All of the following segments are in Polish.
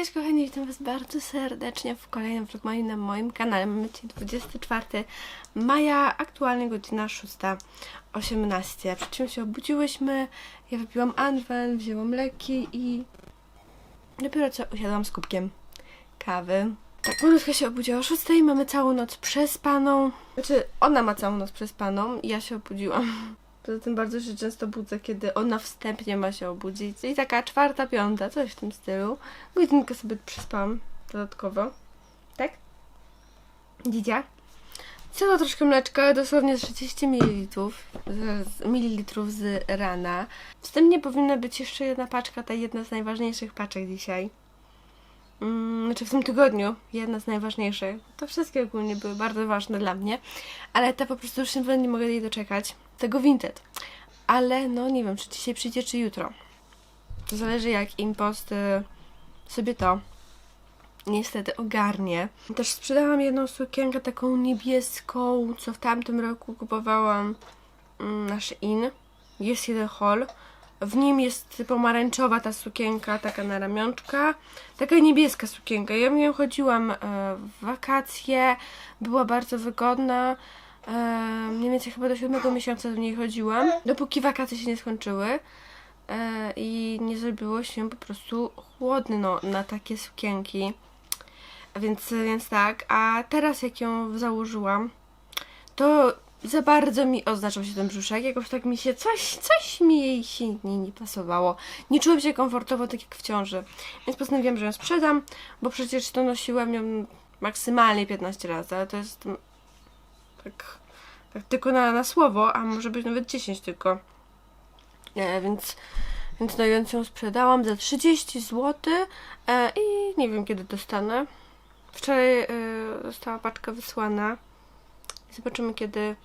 Cześć kochani, witam was bardzo serdecznie w kolejnym vlogmanie na moim kanale. Mamy dzisiaj 24 maja, aktualnie godzina 6.18. Przed czym się obudziłyśmy, ja wypiłam Anwen, wzięłam leki i dopiero co usiadłam z kubkiem kawy. Tak, Malutka się obudziła o 6, mamy całą noc przespaną. Znaczy, ona ma całą noc przespaną, ja się obudziłam. Poza tym bardzo się często budzę, kiedy ona wstępnie ma się obudzić. I taka czwarta, piąta, coś w tym stylu. Godzinkę sobie przespałam dodatkowo. Tak? Dzidzia? Chciałam troszkę mleczka, dosłownie 30 ml, mililitrów z rana. Wstępnie powinna być jeszcze jedna paczka, ta jedna z najważniejszych paczek dzisiaj. Mm, znaczy w tym tygodniu jedna z najważniejszych. To wszystkie ogólnie były bardzo ważne dla mnie, ale ta po prostu już się nie mogę jej doczekać. Tego Vinted. Ale no nie wiem, czy dzisiaj przyjdzie, czy jutro. To zależy jak Impost y, sobie to niestety ogarnie. Też sprzedałam jedną sukienkę taką niebieską, co w tamtym roku kupowałam mm, nasz in. Jest jeden haul. W nim jest pomarańczowa ta sukienka, taka na ramionczka. Taka niebieska sukienka. Ja w nią chodziłam e, w wakacje. Była bardzo wygodna. E, mniej więcej chyba do siódmego miesiąca do niej chodziłam. Dopóki wakacje się nie skończyły. E, I nie zrobiło się po prostu chłodno na takie sukienki. Więc, więc tak. A teraz jak ją założyłam, to za bardzo mi oznaczał się ten brzuszek, jakoś tak mi się, coś, coś mi jej się nie, nie pasowało. Nie czułam się komfortowo tak jak w ciąży, więc postanowiłam, że ją sprzedam, bo przecież to nosiłam ją maksymalnie 15 razy, ale to jest tak, tak tylko na, na słowo, a może być nawet 10 tylko. E, więc, więc no więc ją sprzedałam za 30 zł e, i nie wiem kiedy dostanę. Wczoraj e, została paczka wysłana. Zobaczymy kiedy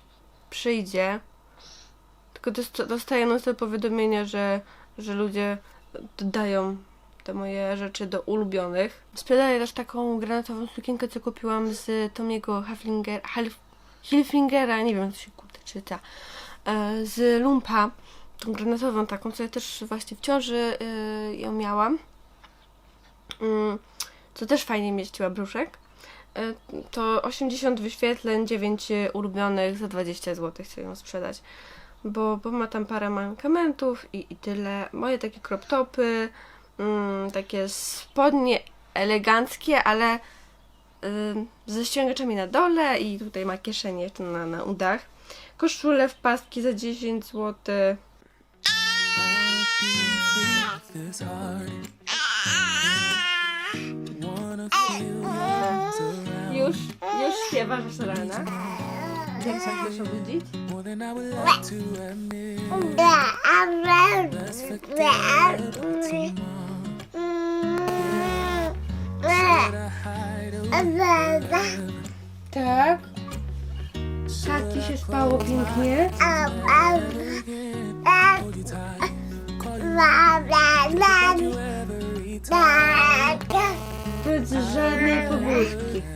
przyjdzie. Tylko dost- dostaję non powiadomienia, że, że ludzie dodają te moje rzeczy do ulubionych. Sprzedaję też taką granatową sukienkę, co kupiłam z Tomiego Haflinger, Half, Hilfingera, nie wiem to się kurde czyta, e, z Lumpa. Tą granatową taką, co ja też właśnie w ciąży e, ją miałam. Mm, co też fajnie mieściła brzuszek. E, to 80 wyświetleń, 9 ulubionych za 20 zł chcę ją sprzedać. Bo, bo ma tam parę mankamentów i, i tyle. Moje takie crop topy, mm, takie spodnie eleganckie, ale y, ze ściągaczami na dole i tutaj ma kieszenie jeszcze na, na udach. Koszule w paski za 10 zł. Wanna feel Już, już śpiewasz rana. Jak się chcesz obudzić? Tak. Tak ci się spało pięknie. Bez żadnej pobudki.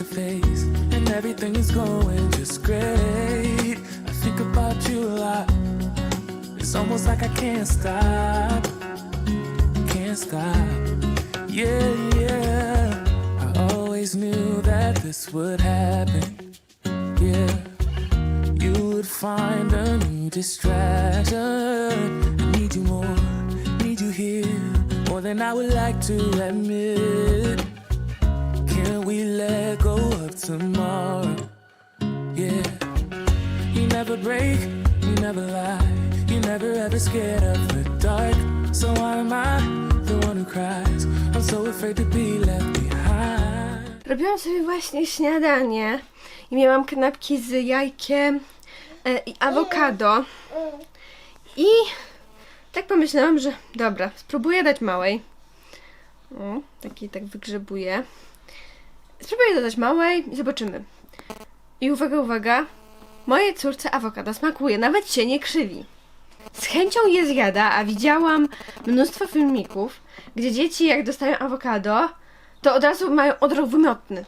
a phase, and everything is going just great. I think about you a lot. It's almost like I can't stop. Can't stop. Yeah, yeah. I always knew that this would happen. Yeah. You would find a new distraction. I need you more, need you here, more than I would like to admit. Scared of the dark. So why am I the one who cries? I'm so afraid to be left behind. Robiłam sobie właśnie śniadanie i miałam kanapki z jajkiem e, i awokado. I tak pomyślałam, że dobra, spróbuję dać małej. O, taki tak wygrzebuje. Spróbuję dodać małej i zobaczymy. I uwaga, uwaga. Mojej córce awokado smakuje, nawet się nie krzywi. Chęcią je zjada, a widziałam mnóstwo filmików, gdzie dzieci jak dostają awokado, to od razu mają odruch wymiotny.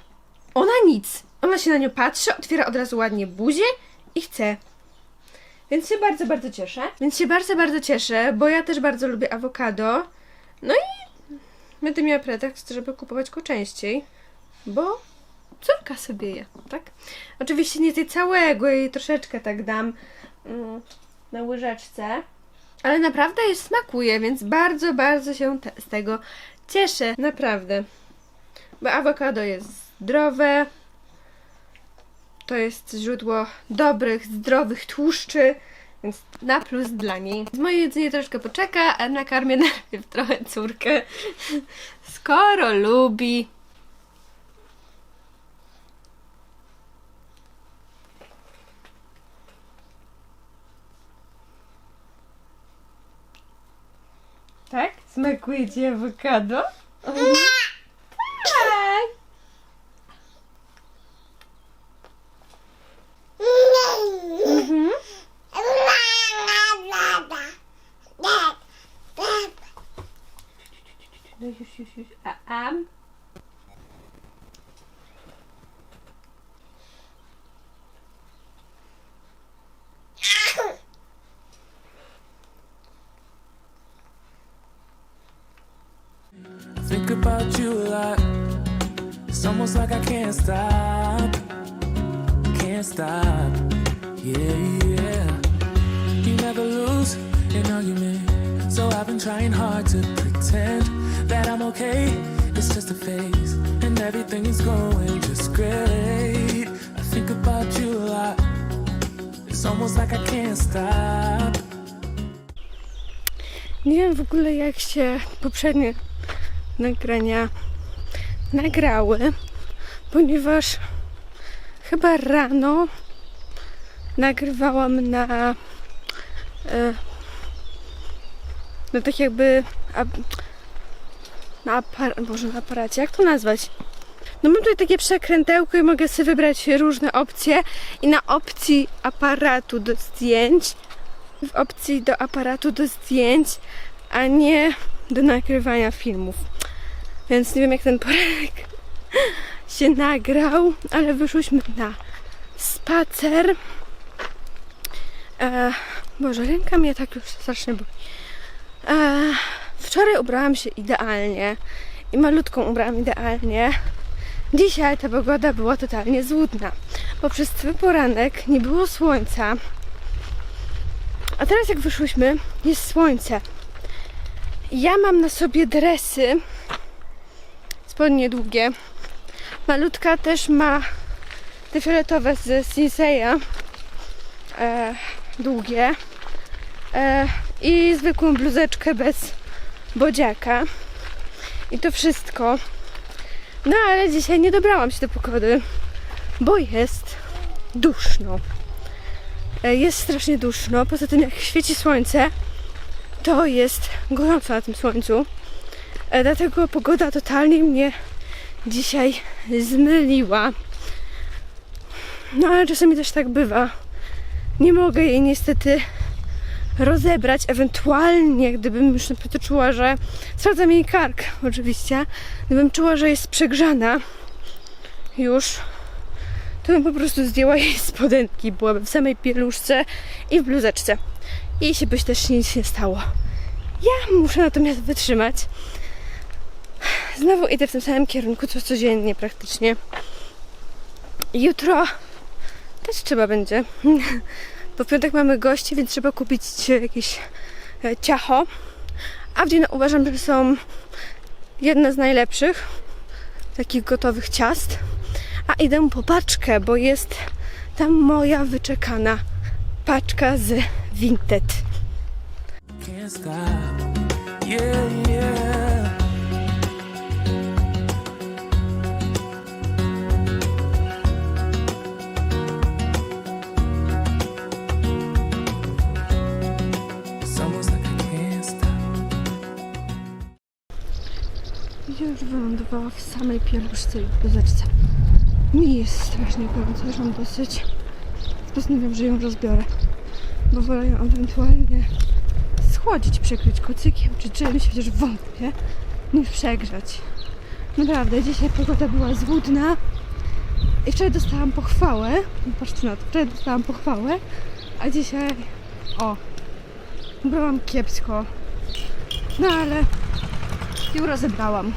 Ona nic. Ona się na nią patrzy, otwiera od razu ładnie buzię i chce. Więc się bardzo, bardzo cieszę. Więc się bardzo, bardzo cieszę, bo ja też bardzo lubię awokado. No i będę miała pretekst, żeby kupować go częściej, bo córka sobie je, tak? Oczywiście nie tej całego, jej troszeczkę tak dam mm, na łyżeczce, ale naprawdę jest smakuje, więc bardzo, bardzo się te, z tego cieszę, naprawdę. Bo awokado jest zdrowe, to jest źródło dobrych, zdrowych tłuszczy, więc na plus dla niej. Z moje jedzenie troszkę poczeka, a nakarmię najpierw trochę córkę, skoro lubi. Tak? Smakuje ci awokado? Think about you a lot. It's almost like I can't stop. Can't stop. Yeah, yeah. You never lose an argument. So I've been trying hard to pretend that I'm okay. It's just a phase. And everything is going just great. I think about you a lot. It's almost like I can't stop. Nie wiem w ogóle jak się poprzednie nagrania nagrały, ponieważ chyba rano nagrywałam na na tak jakby na, apar, Boże, na aparacie, jak to nazwać? No mam tutaj takie przekrętełko i mogę sobie wybrać różne opcje i na opcji aparatu do zdjęć w opcji do aparatu do zdjęć, a nie do nagrywania filmów. Więc nie wiem jak ten poranek się nagrał, ale wyszłyśmy na spacer. E, Boże, ręka mnie tak już strasznie boli. E, wczoraj ubrałam się idealnie i malutką ubrałam idealnie. Dzisiaj ta pogoda była totalnie złudna, bo przez cały poranek nie było słońca. A teraz jak wyszłyśmy, jest słońce. Ja mam na sobie dresy spodnie długie. Malutka też ma te fioletowe z Sinseya e, długie e, i zwykłą bluzeczkę bez bodziaka. I to wszystko. No ale dzisiaj nie dobrałam się do pogody, bo jest duszno. E, Jest strasznie duszno. Poza tym, jak świeci słońce, to jest gorąco na tym słońcu. E, Dlatego pogoda totalnie mnie dzisiaj zmyliła. No ale czasami też tak bywa. Nie mogę jej niestety rozebrać. Ewentualnie, gdybym już na przykład czuła, że. Sprawdzam jej kark, oczywiście. Gdybym czuła, że jest przegrzana już, to bym po prostu zdjęła jej spodenki. Byłabym w samej pieluszce i w bluzeczce. I się byś też nic nie stało. Ja muszę natomiast wytrzymać. Znowu idę w tym samym kierunku, co codziennie praktycznie. Jutro też trzeba będzie. Bo w piątek mamy gości, więc trzeba kupić jakieś e, ciacho. A w dzień uważam, że są jedne z najlepszych takich gotowych ciast. A idę po paczkę, bo jest tam moja wyczekana paczka z Vinted. Stop. wylądowała w samej pieluszce i bluzeczce. Mi jest strasznie gorąco, już mam dosyć. Postanowiłam, że ją rozbiorę, bo wolę ją ewentualnie schłodzić, przykryć kocykiem czy czymś, chociaż wątpię, niż przegrzać. Naprawdę, dzisiaj pogoda była złudna i wczoraj dostałam pochwałę. Patrzcie na to, wczoraj dostałam pochwałę, a dzisiaj, o, byłam kiepsko. No ale ją rozebrałam.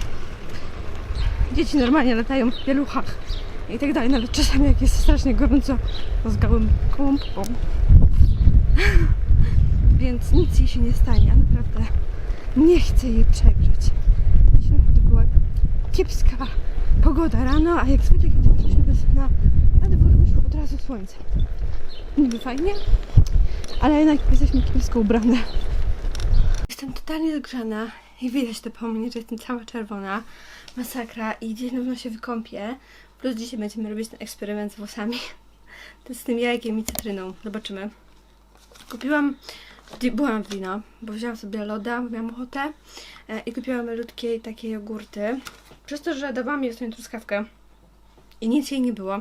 Dzieci normalnie latają w pieluchach i tak dalej, no ale czasami jak jest strasznie gorąco, to z gołym kąpką. Więc nic jej się nie stanie, a naprawdę nie chcę jej przegrzać. Dzisiaj naprawdę była kiepska pogoda rano, a jak zwykle kiedy wyszliśmy bez- na, na dwór wyszło od razu słońce. Niby fajnie, ale jednak jesteśmy kiepsko ubrane. Jestem totalnie zgrzana i widać to po mnie, że jestem cała czerwona. Masakra i dziś na pewno się wykąpię. Plus dzisiaj będziemy robić ten eksperyment z włosami. To z tym jajkiem i cytryną. Zobaczymy. Kupiłam, byłam w Dino, bo wzięłam sobie loda, miałam ochotę e, i kupiłam malutkie takie jogurty. Przez to, że dawałam jej ostatnio truskawkę i nic jej nie było,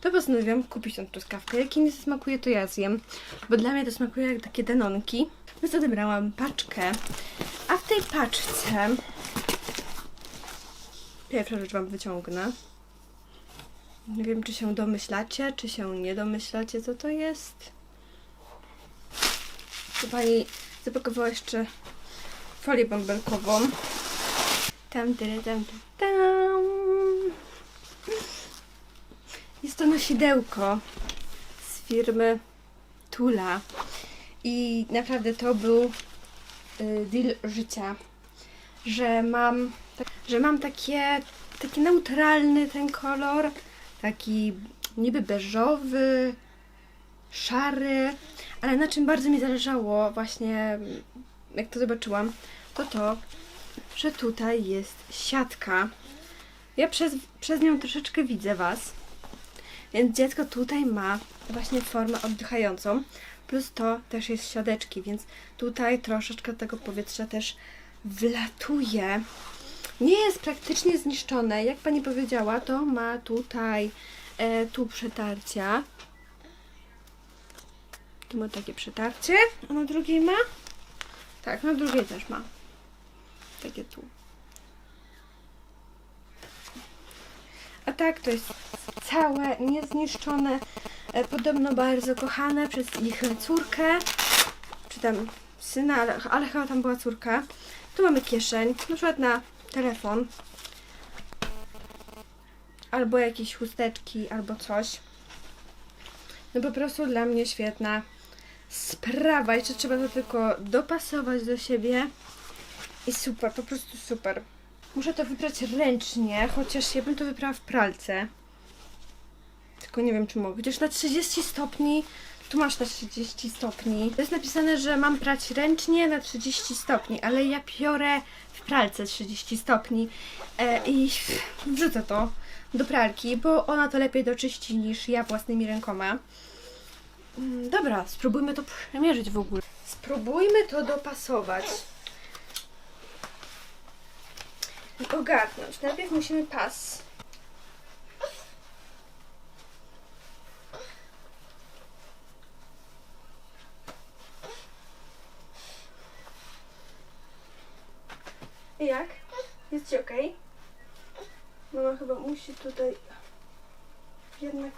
to postanowiłam kupić tą truskawkę. Jak nie smakuje, to ja zjem, bo dla mnie to smakuje jak takie danonki. Więc odebrałam paczkę, a w tej paczce pierwsza rzecz Wam wyciągnę. Nie wiem, czy się domyślacie, czy się nie domyślacie, co to jest. Tu Pani zapakowała jeszcze folię bąbelkową. Tam, tam, tam, tam. Jest to nosidełko z firmy Tula. I naprawdę to był y, deal życia, że mam, tak, że mam takie, taki neutralny ten kolor, taki niby beżowy, szary, ale na czym bardzo mi zależało właśnie, jak to zobaczyłam, to to, że tutaj jest siatka. Ja przez, przez nią troszeczkę widzę Was, więc dziecko tutaj ma właśnie formę oddychającą. Plus to też jest siadeczki, więc tutaj troszeczkę tego powietrza też wlatuje. Nie jest praktycznie zniszczone. Jak pani powiedziała, to ma tutaj e, tu przetarcia. Tu ma takie przetarcie, a na drugiej ma? Tak, na drugiej też ma. Takie tu. A tak, to jest całe, niezniszczone, e, podobno bardzo kochane przez ich córkę, czy tam syna, ale, ale chyba tam była córka. Tu mamy kieszeń, na przykład na telefon, albo jakieś chusteczki, albo coś. No po prostu dla mnie świetna sprawa. Jeszcze trzeba to tylko dopasować do siebie. I super, po prostu super. Muszę to wybrać ręcznie, chociaż ja bym to wybrała w pralce. Tylko nie wiem, czy mogę. Chociaż na 30 stopni, tu masz na 30 stopni. To jest napisane, że mam prać ręcznie na 30 stopni, ale ja piorę w pralce 30 stopni e, i wrzucę to do pralki, bo ona to lepiej doczyści niż ja własnymi rękoma. Mm, Dobra, spróbujmy to przemierzyć w ogóle. Spróbujmy to dopasować. Ogarnąć. Najpierw musimy pas. Jak? Jest ci ok? Mama chyba musi tutaj jednak.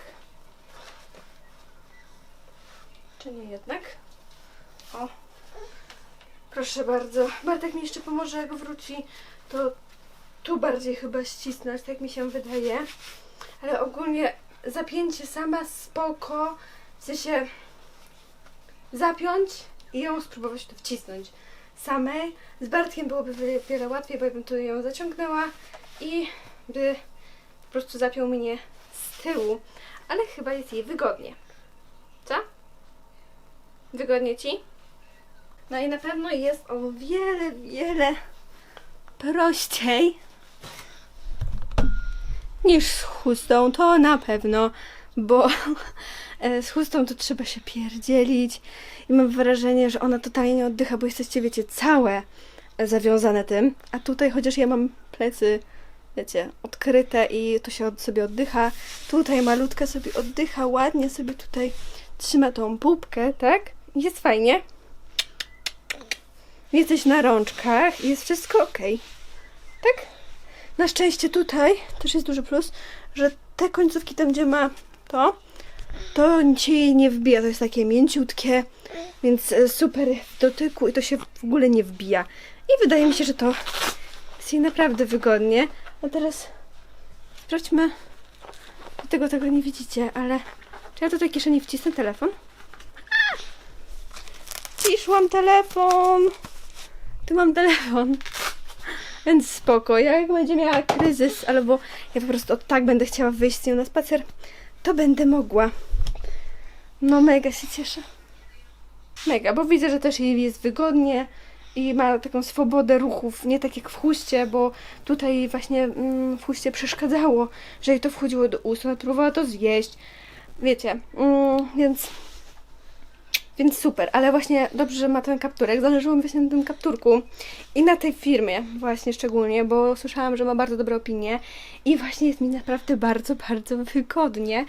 Czy nie jednak? O. Proszę bardzo. Bartek mi jeszcze pomoże, jak wróci. To tu bardziej chyba ścisnąć, tak mi się wydaje. Ale ogólnie zapięcie sama spoko. W sensie zapiąć i ją spróbować to wcisnąć samej. Z Bartkiem byłoby wiele, łatwiej, bo ja bym tu ją zaciągnęła i by po prostu zapiął mnie z tyłu. Ale chyba jest jej wygodnie. Co? Wygodnie ci? No i na pewno jest o wiele, wiele prościej niż z chustą, to na pewno, bo z chustą to trzeba się pierdzielić i mam wrażenie, że ona totalnie nie oddycha, bo jesteście, wiecie, całe zawiązane tym, a tutaj chociaż ja mam plecy wiecie, odkryte i to się od, sobie oddycha. Tutaj malutka sobie oddycha, ładnie sobie tutaj trzyma tą pupkę, tak? Jest fajnie. Jesteś na rączkach i jest wszystko ok. Tak? Na szczęście tutaj też jest duży plus, że te końcówki tam, gdzie ma to, to się jej nie wbija. To jest takie mięciutkie, więc e, super w dotyku i to się w ogóle nie wbija. I wydaje mi się, że to jest jej naprawdę wygodnie. A teraz sprawdźmy. Tego tego nie widzicie, ale czy ja do tej kieszeni wcisnę telefon? Ciszłam telefon. Tu mam telefon. Więc spoko. Ja jak będzie miała kryzys, albo ja po prostu od tak będę chciała wyjść z nią na spacer, to będę mogła. No mega się cieszę. Mega, bo widzę, że też jej jest wygodnie i ma taką swobodę ruchów, nie tak jak w chuście, bo tutaj właśnie mm, w chuście przeszkadzało, że jej to wchodziło do ust, ona próbowała to zjeść. Wiecie, mm, więc więc super, ale właśnie dobrze, że ma ten kapturek. Zależało mi właśnie na tym kapturku i na tej firmie właśnie szczególnie, bo słyszałam, że ma bardzo dobre opinie i właśnie jest mi naprawdę bardzo, bardzo wygodnie.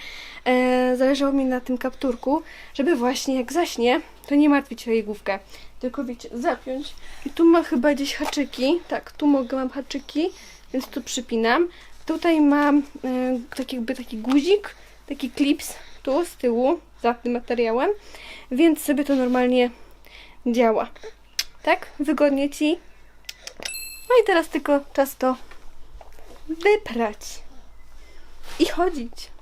E, zależało mi na tym kapturku, żeby właśnie jak zaśnie, to nie martwić się o jej główkę, tylko wiecie, zapiąć. I tu ma chyba gdzieś haczyki, tak, tu mogę, mam haczyki, więc tu przypinam. Tutaj mam e, tak jakby taki guzik, taki klips tu z tyłu, za tym materiałem, więc sobie to normalnie działa. Tak? Wygodnie Ci? No i teraz tylko czas to wyprać i chodzić.